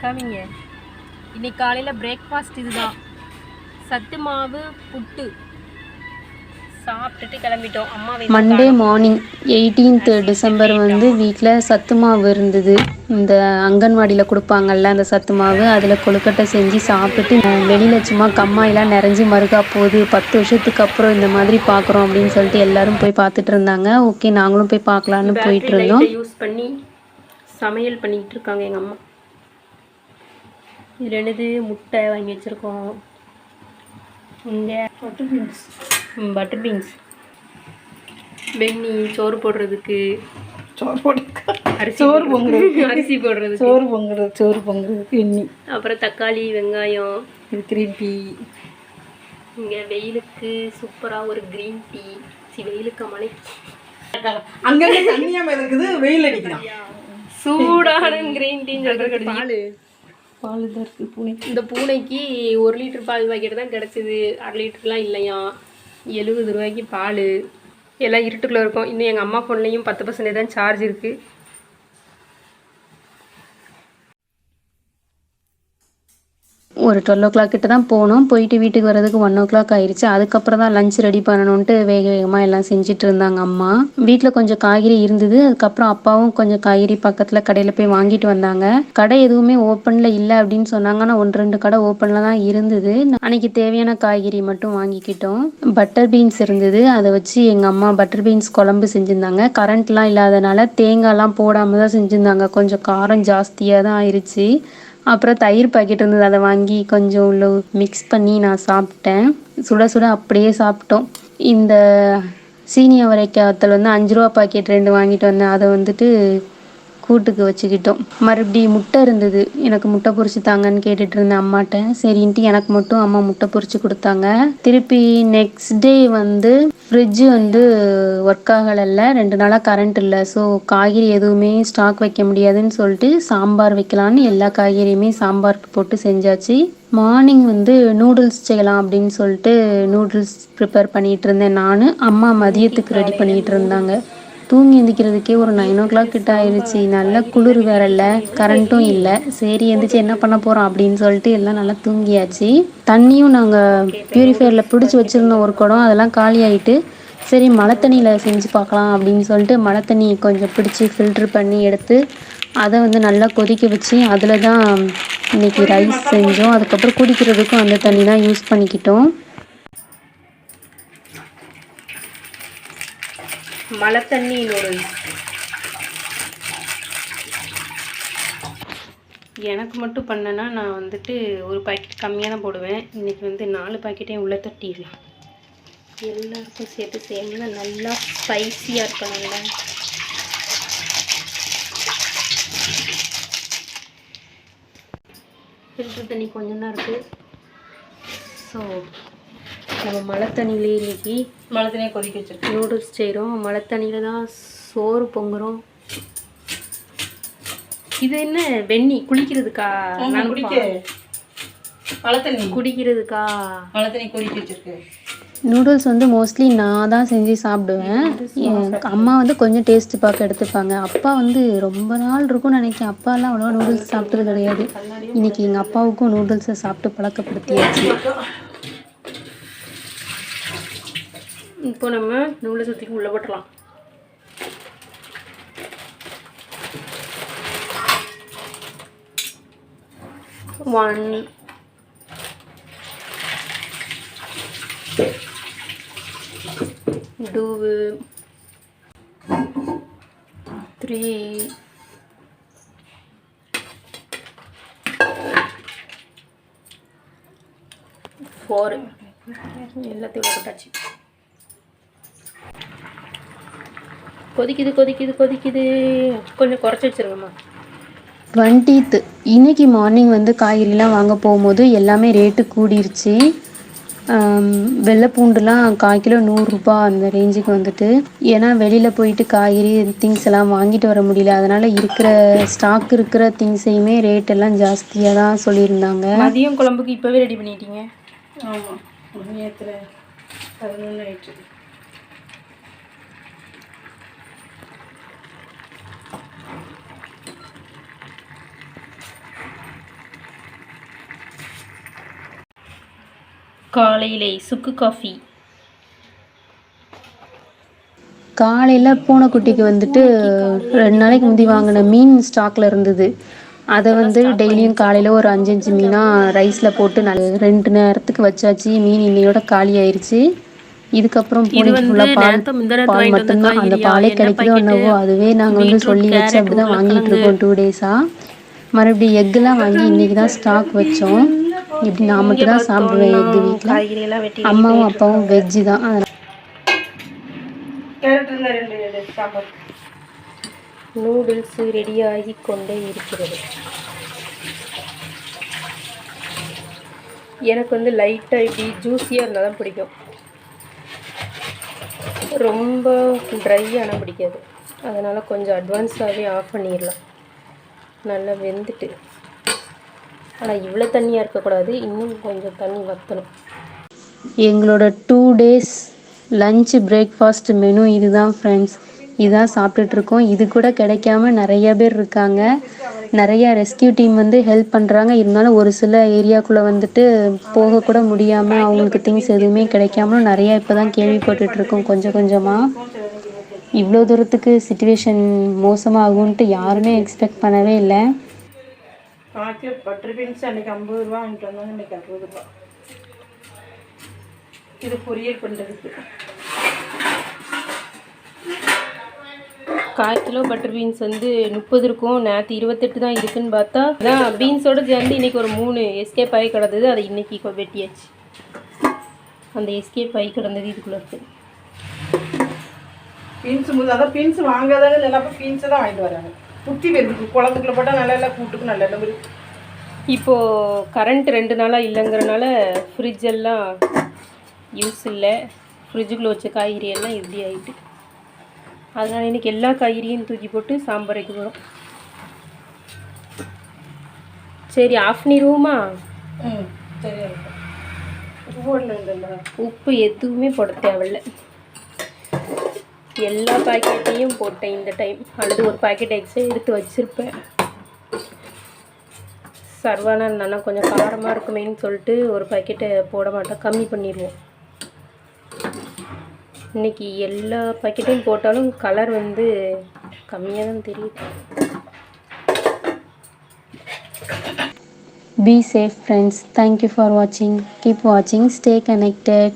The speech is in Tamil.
காமிங்க இன்னைக்கு காலையில் பிரேக்ஃபாஸ்ட் இதுதான். சத்து மாவு புட்டு. சாப்பிட்டுட்டு கிளம்பிட்டோம். அம்மா மண்டே மார்னிங் எயிட்டீன்த் டிசம்பர் வந்து வீட்டில் சத்து மாவு இருந்தது. இந்த அங்கன்வாடியில் கொடுப்பாங்கல்ல அந்த சத்து மாவு அதில் கொழுக்கட்டை செஞ்சு சாப்பிட்டுட்டு வெளியில் சும்மா கம்மாயெல்லாம் நிறைஞ்சி மறுகா போகுது. பத்து வருஷத்துக்கு அப்புறம் இந்த மாதிரி பார்க்குறோம் அப்படின்னு சொல்லிட்டு எல்லாரும் போய் பார்த்துட்டு இருந்தாங்க. ஓகே நாங்களும் போய் பார்க்கலான்னு போயிட்டு இருந்தோம். யூஸ் பண்ணி சமையல் பண்ணிக்கிட்டு இருக்காங்க எங்கள் அம்மா. இது என்னது முட்டை வாங்கி வச்சுருக்கோம். இங்கே பட்டர் பீன்ஸ் பட்டர் பீன்ஸ் வெண்ணி சோறு போடுறதுக்கு. சோறு போட்டு அரிசி சோறு போடுறதுக்கு, அரிசி போடுறதுக்கு. சோறு பொங்குறது சோறு பொங்குறதுக்கு எண்ணி. அப்புறம் தக்காளி வெங்காயம். இது கிரீன் டீ இங்கே வெயிலுக்கு சூப்பராக ஒரு க்ரீன் டீ சி வெயிலுக்கு மழை. அங்கங்க தண்ணியாம இருக்குது வெயில் அடிக்கிறான் சூடான க்ரீன் டீன்னு சொல்கிறது பால் தான் இருக்கு பூனை. இந்த பூனைக்கு ஒரு லிட்டர் பால் பாக்கெட் தான் கிடச்சிது. அரை லிட்டர்லாம் இல்லையா? எழுபது ரூபாய்க்கு பால். எல்லாம் இருட்டுக்குள்ளே இருக்கும். இன்னும் எங்கள் அம்மா ஃபோன்லேயும் பத்து பர்சன்டேஜ் தான் சார்ஜ் இருக்குது ஒரு டுவெல் ஓ கிளாக் கிட்ட தான் போனோம். போயிட்டு வீட்டுக்கு வரதுக்கு ஒன் ஓ கிளாக் ஆயிடுச்சு அதுக்கப்புறம் தான் லஞ்ச் ரெடி பண்ணணுன்ட்டு வேக வேகமாக எல்லாம் செஞ்சுட்டு இருந்தாங்க அம்மா. வீட்டில் கொஞ்சம் காய்கறி இருந்தது. அதுக்கப்புறம் அப்பாவும் கொஞ்சம் காய்கறி பக்கத்தில் கடையில் போய் வாங்கிட்டு வந்தாங்க. கடை எதுவுமே ஓப்பனில் இல்லை அப்படின்னு சொன்னாங்க. ஆனால் ஒன்று ரெண்டு கடை ஓப்பனில் தான் இருந்தது. அன்னைக்கு தேவையான காய்கறி மட்டும் வாங்கிக்கிட்டோம். பட்டர் பீன்ஸ் இருந்தது. அதை வச்சு எங்கள் அம்மா பட்டர் பீன்ஸ் குழம்பு செஞ்சுருந்தாங்க. கரண்ட்லாம் இல்லாதனால தேங்காய்லாம் போடாமல் தான் செஞ்சுருந்தாங்க. கொஞ்சம் காரம் ஜாஸ்தியாக தான் ஆயிடுச்சு அப்புறம் தயிர் பாக்கெட் இருந்தது அதை வாங்கி கொஞ்சம் உள்ள மிக்ஸ் பண்ணி நான் சாப்பிட்டேன். சுட சுட அப்படியே சாப்பிட்டோம். இந்த சீனி அவரைக்காய் வத்தல் வந்து அஞ்சு ரூபா பாக்கெட் ரெண்டு வாங்கிட்டு வந்தேன். அதை வந்துட்டு கூட்டுக்கு வச்சுக்கிட்டோம். மறுபடியும் முட்டை இருந்தது. எனக்கு முட்டை பொறிச்சு தாங்கன்னு கேட்டுட்டு இருந்தேன் அம்மாட்ட சரின்ட்டு எனக்கு மட்டும் அம்மா முட்டை பொறிச்சு கொடுத்தாங்க. திருப்பி நெக்ஸ்ட் டே வந்து ஃப்ரிட்ஜு வந்து ஒர்க் ஆகலைல்ல ரெண்டு நாளாக கரண்ட் இல்லை. ஸோ காய்கறி எதுவுமே ஸ்டாக் வைக்க முடியாதுன்னு சொல்லிட்டு சாம்பார் வைக்கலான்னு எல்லா காய்கறியுமே சாம்பார் போட்டு செஞ்சாச்சு. மார்னிங் வந்து நூடுல்ஸ் செய்யலாம் அப்படின்னு சொல்லிட்டு நூடுல்ஸ் ப்ரிப்பேர் பண்ணிகிட்டு இருந்தேன் நான். அம்மா மதியத்துக்கு ரெடி பண்ணிகிட்டு இருந்தாங்க. தூங்கி எந்திக்கிறதுக்கே ஒரு நைன் ஓ கிளாக் கிட்ட ஆயிடுச்சு. நல்ல குளிர் வேற இல்லை கரண்ட்டும் இல்லை. சரி எந்திரிச்சு என்ன பண்ண போகிறோம் அப்படின்னு சொல்லிட்டு எல்லாம் நல்லா தூங்கியாச்சு. தண்ணியும் நாங்கள் பியூரிஃபையரில் பிடிச்சி வச்சுருந்தோம் ஒரு குடம் அதெல்லாம் காலி ஆயிட்டு சரி மழை தண்ணியில் செஞ்சு பார்க்கலாம் அப்படின்னு சொல்லிட்டு மழை தண்ணி கொஞ்சம் பிடிச்சி ஃபில்ட்ரு பண்ணி எடுத்து அதை வந்து நல்லா கொதிக்க வச்சு அதில் தான் இன்னைக்கு ரைஸ் செஞ்சோம். அதுக்கப்புறம் குடிக்கிறதுக்கும் அந்த தண்ணி தான் யூஸ் பண்ணிக்கிட்டோம். மழை தண்ணி நூடுல்ஸ் எனக்கு மட்டும் பண்ணேன்னா நான் வந்துட்டு ஒரு பாக்கெட் கம்மியாக தான் போடுவேன். இன்னைக்கு வந்து நாலு பாக்கெட்டையும் உள்ளே தட்டிடலாம். எல்லாருக்கும் சேர்த்து சேர்ந்து நல்லா ஸ்பைசியாக இருக்கணும்ல. ஃபில்ட்ரு தண்ணி கொஞ்சம் தான் இருக்குது ஸோ நம்ம மழை தண்ணியிலே இன்னைக்கு மழை தண்ணியை கொதிக்க வச்சிருக்கேன் நூடுல்ஸ் செய்கிறோம் மழை தண்ணியில் தான் சோறு பொங்குறோம். இது என்ன வெண்ணி? குளிக்கிறதுக்கா? நான் குடிக்க. மழை தண்ணி குடிக்கிறதுக்கா? மழை தண்ணி கொதிக்க வச்சிருக்கேன் நூடுல்ஸ் வந்து மோஸ்ட்லி நான் தான் செஞ்சு சாப்பிடுவேன். அம்மா வந்து கொஞ்சம் டேஸ்ட் பார்க்க எடுத்துப்பாங்க. அப்பா வந்து ரொம்ப நாள் இருக்கும்னு நினைக்கிறேன். அப்பாலாம் அவ்வளோவா நூடுல்ஸ் சாப்பிட்டது கிடையாது. இன்னைக்கு எங்கள் அப்பாவுக்கும் நூடுல்ஸை சாப்பிட்டு பழக்கப்படுத்தியாச்சு. இப்போ நம்ம நூலை சுற்றி உள்ளே போட்டலாம் ஒன் டூ த்ரீ ஃபோர் எல்லாத்தையும் போட்டாச்சு. கொதிக்குது கொதிக்குது கொதிக்குது. கொஞ்சம் குறைச்சி வச்சிருங்கம்மா. டுவெண்ட்டீத் இன்னைக்கு மார்னிங் வந்து காய்கறிலாம் வாங்க போகும்போது எல்லாமே ரேட்டு கூடிருச்சு. வெள்ளை பூண்டுலாம் கால் கிலோ நூறுரூபா அந்த ரேஞ்சுக்கு வந்துட்டு. ஏன்னா வெளியில் போயிட்டு காய்கறி திங்ஸ் எல்லாம் வாங்கிட்டு வர முடியல. அதனால் இருக்கிற ஸ்டாக் இருக்கிற திங்ஸையுமே ரேட் எல்லாம் ஜாஸ்தியாக தான் சொல்லியிருந்தாங்க. மதியம் குழம்புக்கு இப்போவே ரெடி பண்ணிட்டீங்க? ஆமாம் பதினொன்று ஆயிடுச்சு காலையிலே சுக்கு காஃபி காலையில் பூனைக்குட்டிக்கு வந்துட்டு ரெண்டு நாளைக்கு முந்தி வாங்கின மீன் ஸ்டாக்ல இருந்தது அதை வந்து டெய்லியும் காலையில் ஒரு அஞ்சு அஞ்சு மீனாக ரைஸில் போட்டு நல்ல ரெண்டு நேரத்துக்கு வச்சாச்சு மீன் இன்னையோட காலி ஆயிருச்சு இதுக்கப்புறம் ஃபுல்லாக பால் பால் மட்டும்தான் அந்த? பாலே கிடைக்குதோ? என்னவோ அதுவே நாங்கள் வந்து சொல்லி வச்சு அப்படி தான் வாங்கிட்டு. இருக்கோம் டூ டேஸாக மறுபடியும் எக்குலாம் வாங்கி இன்னைக்கு தான் ஸ்டாக் வச்சோம் இப்படி நான் மட்டும் தான் சாப்பிடுவேன் எக்கு வீட்டில் அம்மாவும் அப்பாவும் வெஜ்ஜு தான். நூடுல்ஸ் ரெடியாகி கொண்டே இருக்கிறது. எனக்கு வந்து லைட்டாக இப்படி ஜூஸியாக இருந்தால் தான் பிடிக்கும். ரொம்ப ட்ரை ஆனால் பிடிக்காது. அதனால் கொஞ்சம் அட்வான்ஸாகவே ஆஃப் பண்ணிடலாம். நல்லா வெந்துட்டு. ஆனால் இவ்வளோ தண்ணியாக இருக்கக்கூடாது. இன்னும் கொஞ்சம் தண்ணி வற்றணும் எங்களோட two days lunch breakfast menu இதுதான் ஃப்ரெண்ட்ஸ் இதான் சாப்பிட்டுட்ருக்கோம் இது கூட கிடைக்காம நிறைய பேர் இருக்காங்க. நிறைய ரெஸ்கியூ டீம் வந்து ஹெல்ப் பண்ணுறாங்க இருந்தாலும் ஒரு சில ஏரியாக்குள்ளே வந்துட்டு போகக்கூட முடியாமல் அவங்களுக்கு திங்ஸ் எதுவுமே கிடைக்காமலும் நிறையா இப்போ தான் கேள்விப்பட்டுட்டு இருக்கோம் கொஞ்சம் கொஞ்சமாக இவ்வளோ தூரத்துக்கு சுச்சுவேஷன் மோசமாகும்ன்ட்டு யாருமே எக்ஸ்பெக்ட் பண்ணவே இல்லை. ஆச்சு பட்டர் பீன்ஸ் அன்னைக்கு ஐம்பது ரூபா வாங்கிட்டு வந்தாங்க இன்னைக்கு அறுபது ரூபா இது பொரியல் பண்ணுறதுக்கு கால் கிலோ பட்டர் பீன்ஸ் வந்து முப்பது இருக்கும் நேற்று இருபத்தெட்டு தான் இருக்குன்னு பார்த்தா அதான் பீன்ஸோட சேர்ந்து இன்னைக்கு ஒரு மூணு எஸ்கேப் ஆகி கிடந்தது அதை இன்னைக்கு கொ- வெட்டியாச்சு அந்த எஸ்கேப் ஆகி கிடந்தது இதுக்குள்ளே இருக்கு பீன்ஸ் அதான் பீன்ஸ் வாங்காதானே நல்லா பீன்ஸை தான் வாங்கிட்டு வராங்க குத்தி வருது குழம்புக்குள்ள போட்டால் நல்லா இல்லை கூட்டுக்கு நல்ல வருது இப்போது கரண்ட் ரெண்டு நாளாக இல்லைங்கிறனால ஃப்ரிட்ஜ் எல்லாம் யூஸ் இல்லை. ஃப்ரிட்ஜுக்குள்ளே வச்ச காய்கறி எல்லாம் இப்படி ஆகிட்டு அதனால் இன்னைக்கு எல்லா காய்கறியும் தூக்கி போட்டு சாம்பார் வைக்க போகிறோம் சரி ஆஃப் பண்ணிடுவோமா ம் உப்பு எதுவுமே போட தேவையில்ல. எல்லா பாக்கெட்டையும் போட்டேன் இந்த டைம் அல்லது ஒரு பாக்கெட் எக்ஸ்ட்ரா எடுத்து வச்சுருப்பேன் சர்வானா இருந்தானா கொஞ்சம் காரமாக இருக்குமேன்னு சொல்லிட்டு ஒரு பாக்கெட்டை போட மாட்டேன் கம்மி பண்ணிடுவோம் இன்றைக்கி எல்லா பாக்கெட்டையும் போட்டாலும் கலர் வந்து கம்மியாக தான் தெரியுது Be safe, friends. Thank you for watching. Keep watching. Stay connected.